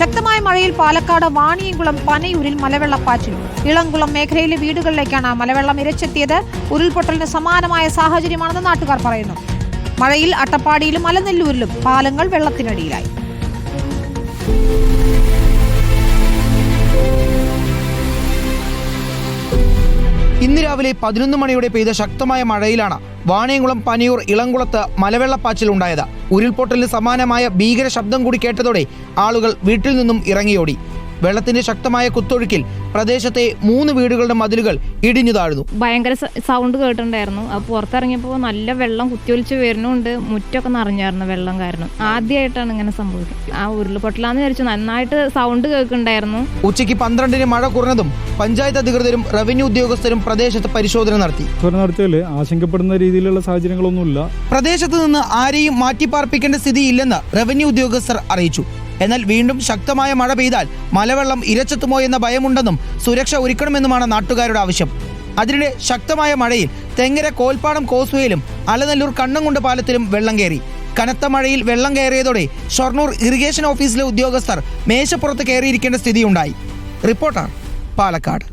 ശക്തമായ മഴയിൽ പാലക്കാട് വാണിയംകുളം പനയൂരിൽ മലവെള്ളപ്പാച്ചിൽ. ഇളംകുളം മേഖലയിലെ വീടുകളിലേക്കാണ് മലവെള്ളം ഇരച്ചെത്തിയത്. ഉരുൾപൊട്ടലിന് സമാനമായ സാഹചര്യമാണെന്ന് നാട്ടുകാർ പറയുന്നു. മഴയിൽ അട്ടപ്പാടിയിലും മലനെല്ലൂരിലും പാലങ്ങൾ വെള്ളത്തിനടിയിലായി. ഇന്ന് രാവിലെ പതിനൊന്ന് മണിയോടെ പെയ്ത ശക്തമായ മഴയിലാണ് വാണിയംകുളം പനിയൂർ ഇളംകുളത്ത് മലവെള്ളപ്പാച്ചിലുണ്ടായത് ഉരുൾപൊട്ടലിന് സമാനമായ ഭീകര ശബ്ദം കൂടി കേട്ടതോടെ ആളുകൾ വീട്ടിൽ നിന്നും ഇറങ്ങിയോടി. വെള്ളത്തിന്റെ ശക്തമായ കുത്തൊഴുക്കിൽ പ്രദേശത്തെ മൂന്ന് വീടുകളുടെ മതിലുകൾ ഇടിഞ്ഞു താഴ്ന്നു. ഭയങ്കര സൗണ്ട് കേട്ടിട്ടുണ്ടായിരുന്നു. അപ്പോൾ പുറത്തിറങ്ങിയപ്പോൾ നല്ല വെള്ളം കുത്തിയൊലിച്ച് വരുന്നുണ്ട്. മുറ്റൊക്കെ നിറഞ്ഞായിരുന്നു വെള്ളം കാരണം. ആദ്യമായിട്ടാണ് ഇങ്ങനെ സംഭവിക്കുന്നത്. ആ ഉരുൾപൊട്ടലാന്ന് വിചാരിച്ചു നന്നായിട്ട് സൗണ്ട് കേൾക്കുന്നുണ്ടായിരുന്നു. ഉച്ചയ്ക്ക് പന്ത്രണ്ടിന് മഴ കുറഞ്ഞതും പഞ്ചായത്ത് അധികൃതരും റവന്യൂ ഉദ്യോഗസ്ഥരും പ്രദേശത്ത് പരിശോധന നടത്തി. നടത്തിയാൽ ആശങ്കപ്പെടുന്ന രീതിയിലുള്ള സാഹചര്യങ്ങളൊന്നുമില്ല. പ്രദേശത്ത് നിന്ന് ആരെയും മാറ്റിപ്പാർപ്പിക്കേണ്ട സ്ഥിതിയില്ലെന്ന് റവന്യൂ ഉദ്യോഗസ്ഥർ അറിയിച്ചു. എന്നാൽ വീണ്ടും ശക്തമായ മഴ പെയ്താൽ മലവെള്ളം ഇരച്ചെത്തുമോ എന്ന ഭയമുണ്ടെന്നും സുരക്ഷ ഒരുക്കണമെന്നുമാണ് നാട്ടുകാരുടെ ആവശ്യം. അതിനിടെ ശക്തമായ മഴയിൽ തെങ്ങര കോൽപ്പാടം കോസ്വേയിലും അലനല്ലൂർ കണ്ണംകുണ്ട് പാലത്തിലും വെള്ളം കയറി. കനത്ത മഴയിൽ വെള്ളം കയറിയതോടെ ഷൊർണൂർ ഇറിഗേഷൻ ഓഫീസിലെ ഉദ്യോഗസ്ഥർ മേശപ്പുറത്ത് കയറിയിരിക്കേണ്ട സ്ഥിതിയുണ്ടായി. റിപ്പോർട്ടർ പാലക്കാട്.